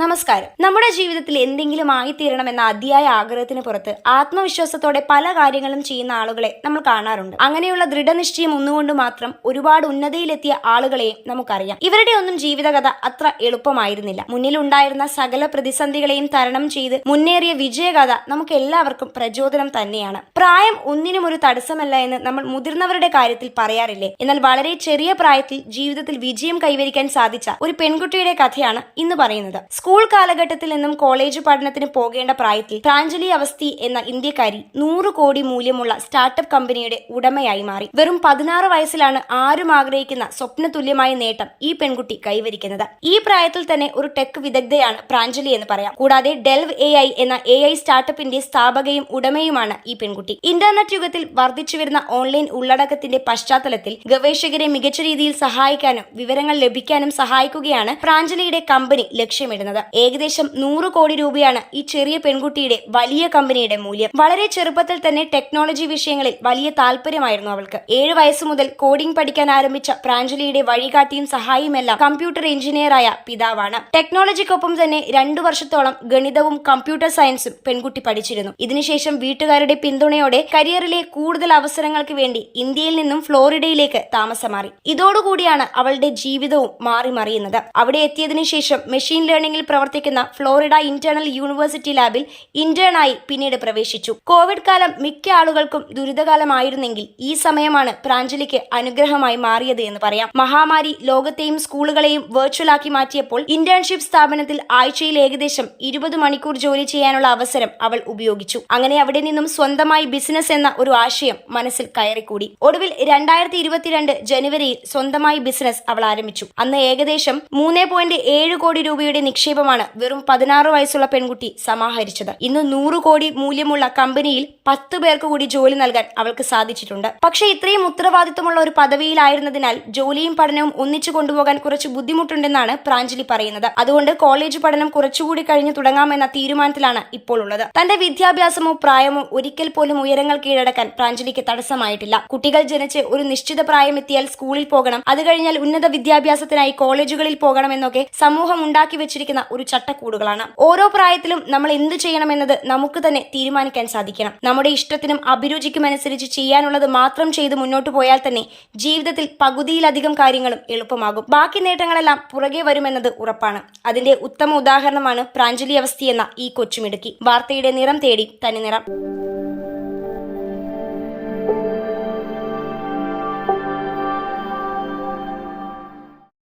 നമസ്കാരം. നമ്മുടെ ജീവിതത്തിൽ എന്തെങ്കിലും ആയിത്തീരണമെന്ന അതിയായ ആഗ്രഹത്തിന് പുറത്ത് ആത്മവിശ്വാസത്തോടെ പല കാര്യങ്ങളും ചെയ്യുന്ന ആളുകളെ നമ്മൾ കാണാറുണ്ട്. അങ്ങനെയുള്ള ദൃഢനിശ്ചയം ഒന്നുകൊണ്ട് മാത്രം ഒരുപാട് ഉന്നതിയിലെത്തിയ ആളുകളെയും നമുക്കറിയാം. ഇവരുടെ ഒന്നും ജീവിതകഥ അത്ര എളുപ്പമായിരുന്നില്ല. മുന്നിലുണ്ടായിരുന്ന സകല പ്രതിസന്ധികളെയും തരണം ചെയ്ത് മുന്നേറിയ വിജയകഥ നമുക്ക് എല്ലാവർക്കും പ്രചോദനം തന്നെയാണ്. പ്രായം ഒന്നിനും ഒരു തടസ്സമല്ല എന്ന് നമ്മൾ മുതിർന്നവരുടെ കാര്യത്തിൽ പറയാറില്ലേ? എന്നാൽ വളരെ ചെറിയ പ്രായത്തിൽ ജീവിതത്തിൽ വിജയം കൈവരിക്കാൻ സാധിച്ച ഒരു പെൺകുട്ടിയുടെ കഥയാണ് ഇന്ന് പറയുന്നത്. സ്കൂൾ കാലഘട്ടത്തിൽ നിന്നും കോളേജ് പഠനത്തിന് പോകേണ്ട പ്രായത്തിൽ പ്രാഞ്ജലി അവസ്ഥി എന്ന ഇന്ത്യക്കാരി നൂറ് കോടി മൂല്യമുള്ള സ്റ്റാർട്ടപ്പ് കമ്പനിയുടെ ഉടമയായി മാറി. വെറും പതിനാറ് വയസ്സിലാണ് ആരും ആഗ്രഹിക്കുന്ന സ്വപ്ന തുല്യമായ നേട്ടം ഈ പെൺകുട്ടി കൈവരിക്കുന്നത്. ഈ പ്രായത്തിൽ തന്നെ ഒരു ടെക് വിദഗ്ധയാണ് പ്രാഞ്ജലി എന്ന് പറയാം. കൂടാതെ ഡെൽവ് എ ഐ എന്ന എ ഐ സ്റ്റാർട്ടപ്പിന്റെ സ്ഥാപകയും ഉടമയുമാണ് ഈ പെൺകുട്ടി. ഇന്റർനെറ്റ് യുഗത്തിൽ വർദ്ധിച്ചു വരുന്ന ഓൺലൈൻ ഉള്ളടക്കത്തിന്റെ പശ്ചാത്തലത്തിൽ ഗവേഷകരെ മികച്ച രീതിയിൽ സഹായിക്കാനും വിവരങ്ങൾ ലഭിക്കാനും സഹായിക്കുകയാണ് പ്രാഞ്ജലിയുടെ കമ്പനി ലക്ഷ്യമിടുന്നത്. ഏകദേശം നൂറ് കോടി രൂപയാണ് ഈ ചെറിയ പെൺകുട്ടിയുടെ വലിയ കമ്പനിയുടെ മൂല്യം. വളരെ ചെറുപ്പത്തിൽ തന്നെ ടെക്നോളജി വിഷയങ്ങളിൽ വലിയ താല്പര്യമായിരുന്നു അവൾക്ക്. ഏഴ് വയസ്സ് മുതൽ കോഡിംഗ് പഠിക്കാൻ ആരംഭിച്ച പ്രാഞ്ജലിയുടെ വഴികാട്ടിയും സഹായിയുമെല്ലാം കമ്പ്യൂട്ടർ എഞ്ചിനീയറായ പിതാവാണ്. ടെക്നോളജിക്കൊപ്പം തന്നെ രണ്ടു വർഷത്തോളം ഗണിതവും കമ്പ്യൂട്ടർ സയൻസും പെൺകുട്ടി പഠിച്ചിരുന്നു. ഇതിനുശേഷം വീട്ടുകാരുടെ പിന്തുണയോടെ കരിയറിലെ കൂടുതൽ അവസരങ്ങൾക്ക് വേണ്ടി ഇന്ത്യയിൽ നിന്നും ഫ്ലോറിഡയിലേക്ക് താമസം മാറി. ഇതോടുകൂടിയാണ് അവളുടെ ജീവിതവും മാറി മറിയുന്നത്. അവിടെ എത്തിയതിനു ശേഷം മെഷീൻ ലേണിംഗിൽ പ്രവർത്തിക്കുന്ന ഫ്ലോറിഡ ഇന്റേണൽ യൂണിവേഴ്സിറ്റി ലാബിൽ ഇന്റേണായി പിന്നീട് പ്രവേശിച്ചു. കോവിഡ് കാലം മിക്ക ആളുകൾക്കും ദുരിതകാലമായിരുന്നെങ്കിൽ ഈ സമയമാണ് പ്രാഞ്ജലിക്ക് അനുഗ്രഹമായി മാറിയത് എന്ന് പറയാം. മഹാമാരി ലോകത്തെയും സ്കൂളുകളെയും വെർച്വലാക്കി മാറ്റിയപ്പോൾ ഇന്റേൺഷിപ്പ് സ്ഥാപനത്തിൽ ആഴ്ചയിൽ ഏകദേശം ഇരുപത് മണിക്കൂർ ജോലി ചെയ്യാനുള്ള അവസരം അവൾ ഉപയോഗിച്ചു. അങ്ങനെ അവിടെ നിന്നും സ്വന്തമായി ബിസിനസ് എന്ന ഒരു ആശയം മനസ്സിൽ കയറിക്കൂടി. ഒടുവിൽ രണ്ടായിരത്തി ഇരുപത്തിരണ്ട് ജനുവരിയിൽ സ്വന്തമായി ബിസിനസ് അവൾ ആരംഭിച്ചു. അന്ന് ഏകദേശം മൂന്ന് പോയിന്റ് ഏഴ് കോടി രൂപയുടെ നിക്ഷേപമാണ് വെറും പതിനാറ് വയസ്സുള്ള പെൺകുട്ടി സമാഹരിച്ചത്. ഇന്ന് നൂറ് കോടി മൂല്യമുള്ള കമ്പനിയിൽ പത്ത് പേർക്ക് കൂടി ജോലി നൽകാൻ അവൾക്ക് സാധിച്ചിട്ടുണ്ട്. പക്ഷേ ഇത്രയും ഉത്തരവാദിത്വമുള്ള ഒരു പദവിയിലായിരുന്നതിനാൽ ജോലിയും പഠനവും ഒന്നിച്ചു കൊണ്ടുപോകാൻ കുറച്ച് ബുദ്ധിമുട്ടുണ്ടെന്നാണ് പ്രാഞ്ജലി പറയുന്നത്. അതുകൊണ്ട് കോളേജ് പഠനം കുറച്ചുകൂടി കഴിഞ്ഞ് തുടങ്ങാമെന്ന തീരുമാനത്തിലാണ് ഇപ്പോൾ ഉള്ളത്. തന്റെ വിദ്യാഭ്യാസമോ പ്രായമോ ഒരിക്കൽ പോലും ഉയരങ്ങൾ കീഴടക്കാൻ പ്രാഞ്ജലിക്ക് തടസ്സമായിട്ടില്ല. കുട്ടികൾ ജനിച്ച് ഒരു നിശ്ചിത പ്രായം എത്തിയാൽ സ്കൂളിൽ പോകണം. അത് കഴിഞ്ഞാൽ ഉന്നത വിദ്യാഭ്യാസത്തിനായി കോളേജുകളിൽ പോകണമെന്നൊക്കെ സമൂഹം ഉണ്ടാക്കി വെച്ചിരിക്കുന്ന ഒരു ചട്ടക്കൂടുകളാണ്. ഓരോ പ്രായത്തിലും നമ്മൾ എന്ത് ചെയ്യണമെന്നത് നമുക്ക് തന്നെ തീരുമാനിക്കാൻ സാധിക്കണം. നമ്മുടെ ഇഷ്ടത്തിനും അഭിരുചിക്കും അനുസരിച്ച് ചെയ്യാനുള്ളത് മാത്രം ചെയ്ത് മുന്നോട്ട് പോയാൽ തന്നെ ജീവിതത്തിൽ പകുതിയിലധികം കാര്യങ്ങളും എളുപ്പമാകും. ബാക്കി നേട്ടങ്ങളെല്ലാം പുറകെ വരുമെന്നത് ഉറപ്പാണ്. അതിന്റെ ഉത്തമ ഉദാഹരണമാണ് പ്രാഞ്ജലി അവസ്ഥ എന്ന ഈ കൊച്ചുമിടുക്കി. വാർത്തയുടെ നിറം തേടി തനി നിറം.